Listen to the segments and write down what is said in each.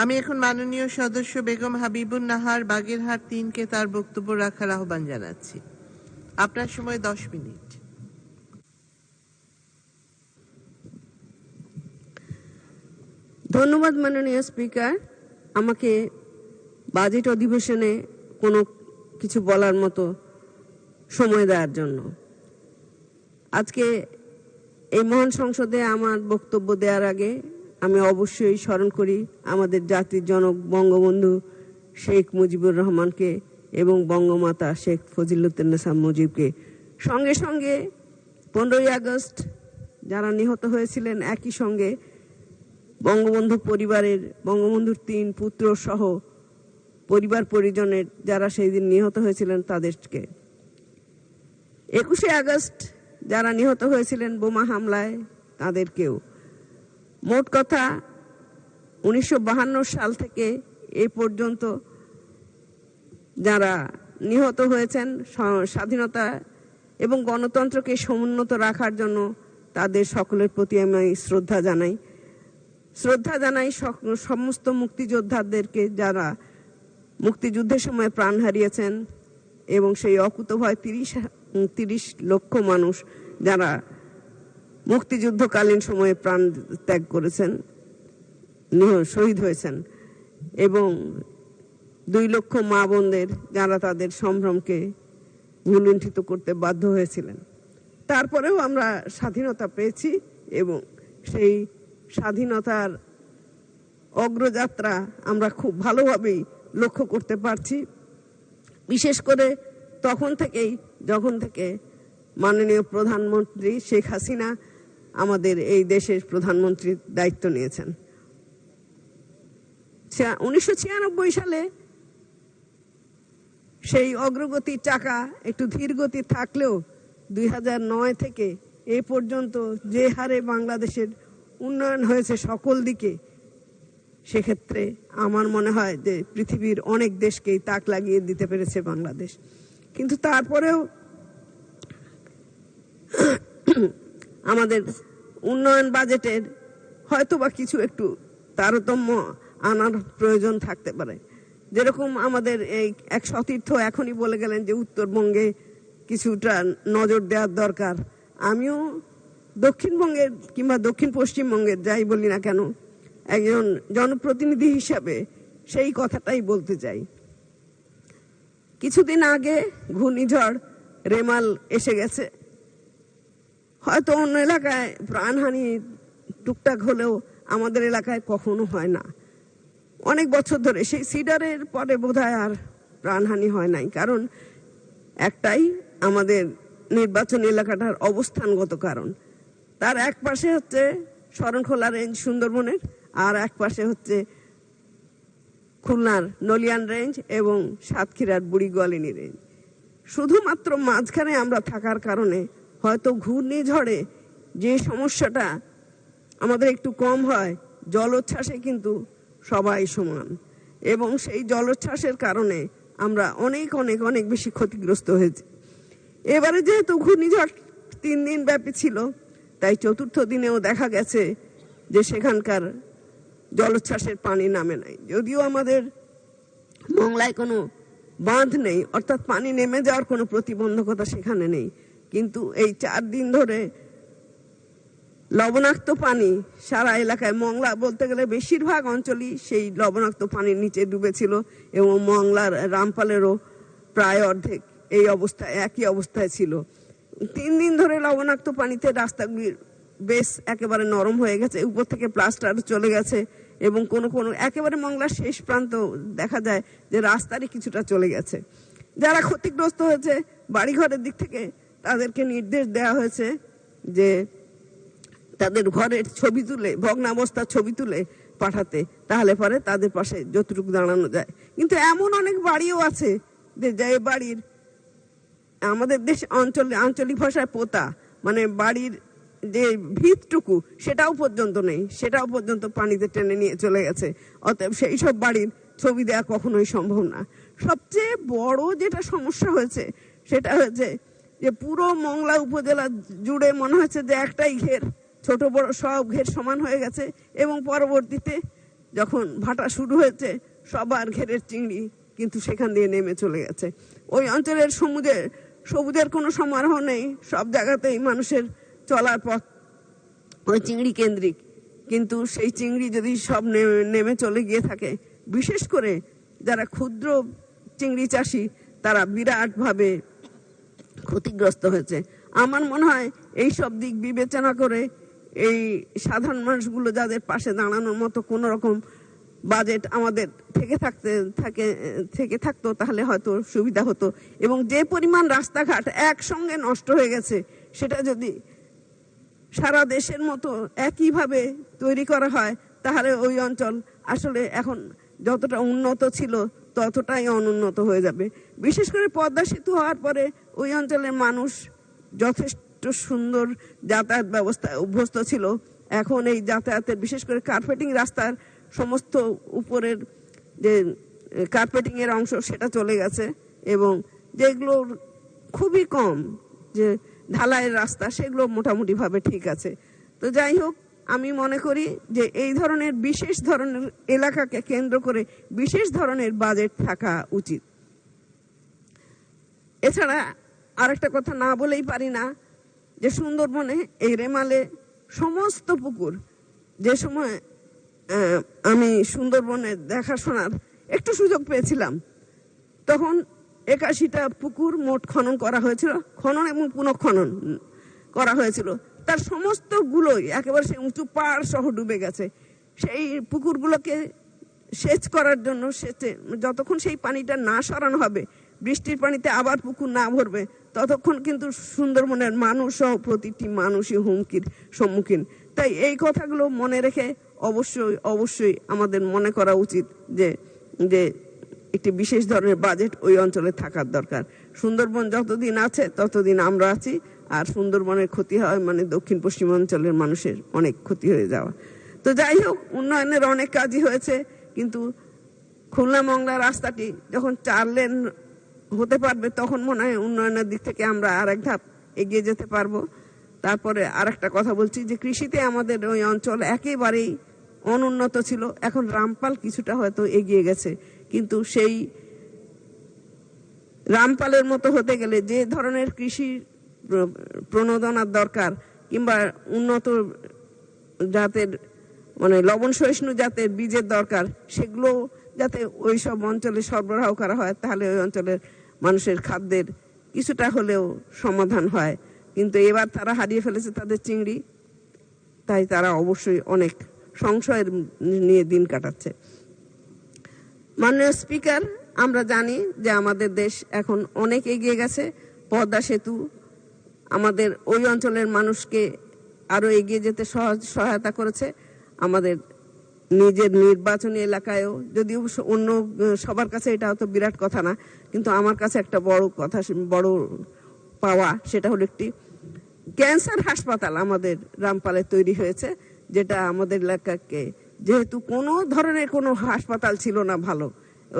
আমি এখন মাননীয় সদস্য বেগম হাবিবুন নাহার বাগেরহাট তিনকে তার বক্তব্য রাখার আহ্বান জানাচ্ছি। আপনার সময় দশ মিনিট। ধন্যবাদ মাননীয় স্পিকার। আমাকে বাজেট অধিবেশনে কোনো কিছু বলার মতো সময় দেওয়ার জন্য। আজকে এই মহান সংসদে আমার বক্তব্য দেওয়ার আগে আমি অবশ্যই স্মরণ করি আমাদের জাতির জনক বঙ্গবন্ধু শেখ মুজিবুর রহমানকে এবং বঙ্গমাতা শেখ ফজিলুদ্দিনেসা মুজিবকে। সঙ্গে সঙ্গে পনেরোই আগস্ট যারা নিহত হয়েছিলেন, একই সঙ্গে বঙ্গবন্ধু পরিবারের, বঙ্গবন্ধুর তিন পুত্র সহ পরিবার পরিজনের যারা সেই দিন নিহত হয়েছিলেন তাদেরকে। একুশে আগস্ট যারা নিহত হয়েছিলেন বোমা হামলায়, তাদেরকেও মোট কথা উনিশশো সাল থেকে এ পর্যন্ত যারা নিহত হয়েছেন স্বাধীনতা এবং গণতন্ত্রকে সমুন্নত রাখার জন্য তাদের সকলের প্রতি আমি শ্রদ্ধা জানাই। শ্রদ্ধা জানাই সমস্ত মুক্তিযোদ্ধাদেরকে যারা মুক্তিযুদ্ধের সময় প্রাণ হারিয়েছেন এবং সেই অকুতভয় তিরিশ তিরিশ লক্ষ মানুষ যারা মুক্তিযুদ্ধকালীন সময়ে প্রাণ ত্যাগ করেছেন, নিহ- শহীদ হয়েছেন এবং দুই লক্ষ মা বোনদের যারা তাদের সম্ভ্রমকে ভুলুণ্ঠিত করতে বাধ্য হয়েছিলেন। তারপরেও আমরা স্বাধীনতা পেয়েছি এবং সেই স্বাধীনতার অগ্রযাত্রা আমরা খুব ভালোভাবেই লক্ষ্য করতে পারছি। বিশেষ করে তখন থেকেই, যখন থেকে মাননীয় প্রধানমন্ত্রী শেখ হাসিনা আমাদের এই দেশের প্রধানমন্ত্রীর দায়িত্ব নিয়েছেন। উনিশশো ছিয়ানব্বই সালে সেই অগ্রগতির চাকা একটু ধীর গতি থাকলেও দুই হাজার নয় থেকে এ পর্যন্ত যে হারে বাংলাদেশের উন্নয়ন হয়েছে সকল দিকে, সেক্ষেত্রে আমার মনে হয় যে পৃথিবীর অনেক দেশকেই তাক লাগিয়ে দিতে পেরেছে বাংলাদেশ। কিন্তু তারপরেও আমাদের উন্নয়ন বাজেটের হয়তো বা কিছু একটু তারতম্য আনার প্রয়োজন থাকতে পারে। যেরকম আমাদের এই এক সতীর্থ এখনই বলে গেলেন যে উত্তরবঙ্গে কিছুটা নজর দেওয়ার দরকার। আমিও দক্ষিণবঙ্গের কিংবা দক্ষিণ পশ্চিমবঙ্গের যাই বলি না কেন, একজন জনপ্রতিনিধি হিসাবে সেই কথাটাই বলতে চাই। কিছুদিন আগে ঘূর্ণিঝড় রেমাল এসে গেছে। হয়তো অন্য এলাকায় প্রাণহানি টুকটাক হলেও আমাদের এলাকায় কখনো হয় না। অনেক বছর ধরে সেই সিডারের পরে বোধহয় আর প্রাণহানি হয় নাই। কারণ একটাই আমাদের নির্বাচন এলাকাটার অবস্থানগত কারণ। তার এক পাশে হচ্ছে শরণখোলা রেঞ্জ সুন্দরবনের, আর এক পাশে হচ্ছে খুলনার নলিয়ান রেঞ্জ এবং সাতক্ষীরার বুড়িগোয়ালিনী রেঞ্জ। শুধুমাত্র মাঝখানে আমরা থাকার কারণে হয়তো ঘূর্ণিঝড়ে যে সমস্যাটা আমাদের একটু কম হয়, জলোচ্ছ্বাসে কিন্তু সবাই সমান। এবং সেই জলোচ্ছ্বাসের কারণে আমরা অনেক অনেক অনেক বেশি ক্ষতিগ্রস্ত হয়েছি। এবারে যেহেতু ঘূর্ণিঝড় তিন দিন ব্যাপী ছিল, তাই চতুর্থ দিনেও দেখা গেছে যে সেখানকার জলোচ্ছ্বাসের পানি নামে নাই। যদিও আমাদের মংলায় কোনো বাঁধ নেই, অর্থাৎ পানি নেমে যাওয়ার কোনো প্রতিবন্ধকতা সেখানে নেই। কিন্তু এই চার দিন ধরে লবণাক্ত পানি সারা এলাকায়, মংলা বলতে গেলে বেশিরভাগ অঞ্চলই সেই লবণাক্ত পানির নিচে ডুবেছিল এবং মংলার রামপালেরও প্রায় অর্ধেক এই অবস্থায় একই অবস্থায় ছিল। তিন দিন ধরে লবণাক্ত পানিতে রাস্তাগুলি বেশ একেবারে নরম হয়ে গেছে, উপর থেকে প্লাস্টার চলে গেছে এবং কোনো কোনো, একেবারে মংলার শেষ প্রান্ত দেখা যায় যে রাস্তারই কিছুটা চলে গেছে। যারা ক্ষতিগ্রস্ত হয়েছে বাড়িঘরের দিক থেকে তাদেরকে নির্দেশ দেওয়া হয়েছে যে তাদের ঘরের ছবি তুলে, ভগ্নাবস্থার ছবি তুলে পাঠাতে, তাহলে পরে তাদের পাশে যতটুকু দাঁড়ানো যায়। কিন্তু এমন অনেক বাড়িও আছে যে যে বাড়ির আমাদের দেশ অঞ্চল, আঞ্চলিক ভাষায় পোতা মানে বাড়ির যে ভিতটুকু সেটাও পর্যন্ত নেই, সেটাও পর্যন্ত পানিতে টেনে নিয়ে চলে গেছে। অতএব সেই সব বাড়ির ছবি দেওয়া কখনোই সম্ভব না। সবচেয়ে বড় যেটা সমস্যা হয়েছে, সেটা হয়েছে যে পুরো মংলা উপজেলা জুড়ে মনে হচ্ছে যে একটাই ঘের, ছোট বড় সব ঘের সমান হয়ে গেছে এবং পরবর্তীতে যখন ভাটা শুরু হয়েছে, সবার ঘেরের চিংড়ি কিন্তু সেখান দিয়ে নেমে চলে গেছে। ওই অঞ্চলের সমুদ্রে সবুজের কোনো সমারোহ নেই, সব জায়গাতেই মানুষের চলার পথ ওই চিংড়ি কেন্দ্রিক। কিন্তু সেই চিংড়ি যদি সব নেমে চলে গিয়ে থাকে, বিশেষ করে যারা ক্ষুদ্র চিংড়ি চাষি, তারা বিরাটভাবে ক্ষতিগ্রস্ত হয়েছে। আমার মনে হয় এই সব দিক বিবেচনা করে এই সাধারণ মানুষগুলো যাদের পাশে দাঁড়ানোর মতো কোনো রকম বাজেট আমাদের থেকে থাকতে, থাকে, থেকে থাকতো, তাহলে হয়তো সুবিধা হতো। এবং যে পরিমাণ রাস্তাঘাট একসঙ্গে নষ্ট হয়ে গেছে, সেটা যদি সারা দেশের মতো একইভাবে তৈরি করা হয়, তাহলে ওই অঞ্চল আসলে এখন যতটা উন্নত ছিল ততটাই অনুন্নত হয়ে যাবে। বিশেষ করে পদ্মা সেতু হওয়ার পরে ওই অঞ্চলের মানুষ যথেষ্ট সুন্দর যাতায়াত ব্যবস্থায় অভ্যস্ত ছিল। এখন এই যাতায়াতের বিশেষ করে কার্পেটিং রাস্তার সমস্ত উপরের যে কার্পেটিং এর অংশ সেটা চলে গেছে এবং যেগুলোর খুবই কম, যে ঢালাইয়ের রাস্তা সেগুলো মোটামুটি ভাবে ঠিক আছে। তো যাই হোক আমি মনে করি যে এই ধরনের বিশেষ ধরনের এলাকাকে কেন্দ্র করে বিশেষ ধরনের বাজেট থাকা উচিত। এছাড়া আরেকটা কথা না বলেই পারি না যে সুন্দরবনে এই রেমালে সমস্ত পুকুর, যে সময় আমি সুন্দরবনে দেখাশোনার একটু সুযোগ পেয়েছিলাম, তখন একাশিটা পুকুর মোট খনন করা হয়েছিল, খনন এবং পুনঃখনন করা হয়েছিল। তার সমস্ত গুলোই একেবারে সে উঁচু পাড় সহ ডুবে গেছে। সেই পুকুরগুলোকে সেচ করার জন্য সেচে যতক্ষণ সেই পানিটা না সরানো হবে, বৃষ্টির পানিতে আবার পুকুর না ভরবে, ততক্ষণ কিন্তু সুন্দরবনের মানুষ সহ প্রতিটি মানুষই হুমকির সম্মুখীন। তাই এই কথাগুলো মনে রেখে অবশ্যই অবশ্যই আমাদের মনে করা উচিত যে যে একটি বিশেষ ধরনের বাজেট ওই অঞ্চলে থাকার দরকার। সুন্দরবন যতদিন আছে, ততদিন আমরা আছি। আর সুন্দরবনের ক্ষতি হয় মানে দক্ষিণ পশ্চিমাঞ্চলের মানুষের অনেক ক্ষতি হয়ে যাওয়া। তো যাই হোক, উন্নয়নের অনেক কাজই হয়েছে, কিন্তু খুলনা মংলা রাস্তাটি যখন চার লেন হতে পারবে, তখন মনে হয় উন্নয়নের দিক থেকে আমরা আর এক ধাপ এগিয়ে যেতে পারব। তারপরে আর একটা কথা বলছি যে, কৃষিতে আমাদের ওই অঞ্চল একেবারেই অনুন্নত ছিল। এখন রামপাল কিছুটা হয়তো এগিয়ে গেছে, কিন্তু সেই রামপালের মতো হতে গেলে যে ধরনের কৃষি প্র- প্রণোদনার দরকার, কিংবা উন্নত জাতের মানে লবণ সহিষ্ণু জাতের বীজের দরকার, সেগুলো যাতে ওই সব অঞ্চলে সরবরাহ করা হয়, তাহলে ওই অঞ্চলের মানুষের খাদ্যের কিছুটা হলেও সমাধান হয়। কিন্তু এবার তারা হারিয়ে ফেলেছে তাদের চিংড়ি, তাই তারা অবশ্যই অনেক সংশয়ের নিয়ে দিন কাটাচ্ছে। মাননীয় স্পিকার, আমরা জানি যে আমাদের দেশ এখন অনেক এগিয়ে গেছে, পদ্মা সেতু আমাদের ওই অঞ্চলের মানুষকে আরও এগিয়ে যেতে সহজ- সহায়তা করেছে। আমাদের নিজের নির্বাচনী এলাকায়ও যদিও অন্য, সবার কাছে এটা হয়তো বিরাট কথা না, কিন্তু আমার কাছে একটা বড় কথা বড় পাওয়া সেটা হলো একটি ক্যান্সার হাসপাতাল আমাদের রামপালে তৈরি হয়েছে, যেটা আমাদের এলাকাকে যেহেতু কোনো ধরনের কোনো হাসপাতাল ছিল না ভালো।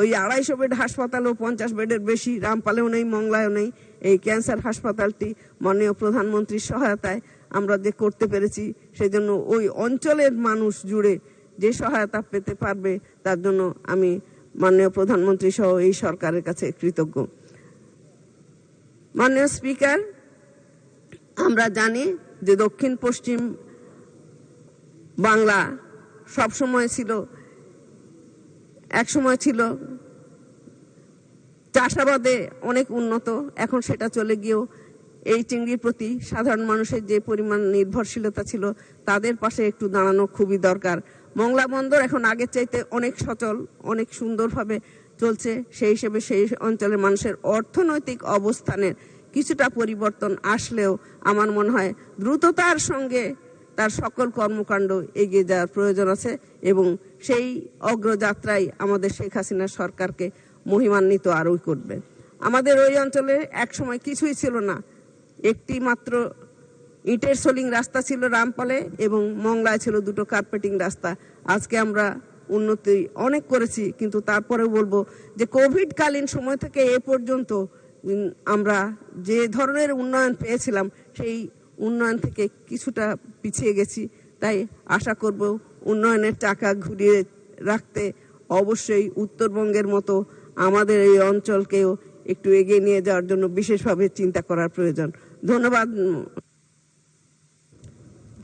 ওই আড়াইশো বেড হাসপাতালও পঞ্চাশ বেডের বেশি, রামপালেও নেই, মংলায়ও নেই। এই ক্যান্সার হাসপাতালটি মাননীয় প্রধানমন্ত্রীর সহায়তায় আমরা যে করতে পেরেছি সেই জন্য ওই অঞ্চলের মানুষ জুড়ে যে সহায়তা পেতে পারবে, তার জন্য আমি মাননীয় প্রধানমন্ত্রী সহ এই সরকারের কাছে কৃতজ্ঞ। মাননীয় স্পিকার, আমরা জানি যে দক্ষিণ পশ্চিম বাংলা সবসময় ছিল এক সময় ছিল। চাষাবাদে অনেক উন্নত। এখন সেটা চলে গিয়েও এই চিংড়ির প্রতি সাধারণ মানুষের যে পরিমাণ নির্ভরশীলতা ছিল, তাদের পাশে একটু দাঁড়ানো খুবই দরকার। মংলা বন্দর এখন আগের চাইতে অনেক সচল, অনেক সুন্দরভাবে চলছে। সেই হিসেবে সেই অঞ্চলের মানুষের অর্থনৈতিক অবস্থানের কিছুটা পরিবর্তন আসলেও আমার মনে হয় দ্রুততার সঙ্গে তার সকল কর্মকাণ্ড এগিয়ে যাওয়ার প্রয়োজন আছে এবং সেই অগ্রযাত্রায় আমাদের শেখ হাসিনা সরকারকে মহিমান্বিত আরোই করবে। আমাদের ওই অঞ্চলে এক সময় কিছুই ছিল না। একটি মাত্র ইটের সোলিং রাস্তা ছিল রামপালে এবং মংলায় ছিল দুটো কার্পেটিং রাস্তা। আজকে আমরা উন্নতি অনেক করেছি, কিন্তু তারপরে বলব যে কোভিড কালীন সময় থেকে এ পর্যন্ত আমরা যে ধরনের উন্নয়ন পেয়েছিলাম, সেই উন্নয়ন থেকে কিছুটা পিছিয়ে গেছি, তাই আশা করব উন্নয়নের টাকা ঘুরিয়ে রাখতে অবশ্যই উত্তরবঙ্গের মতো আমাদের এই অঞ্চলকেও একটু এগিয়ে নিয়ে যাওয়ার জন্য বিশেষভাবে চিন্তা করার প্রয়োজন। ধন্যবাদ।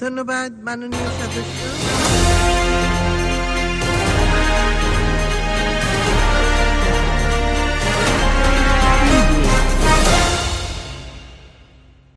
ধন্যবাদ, মাননীয় সদস্য।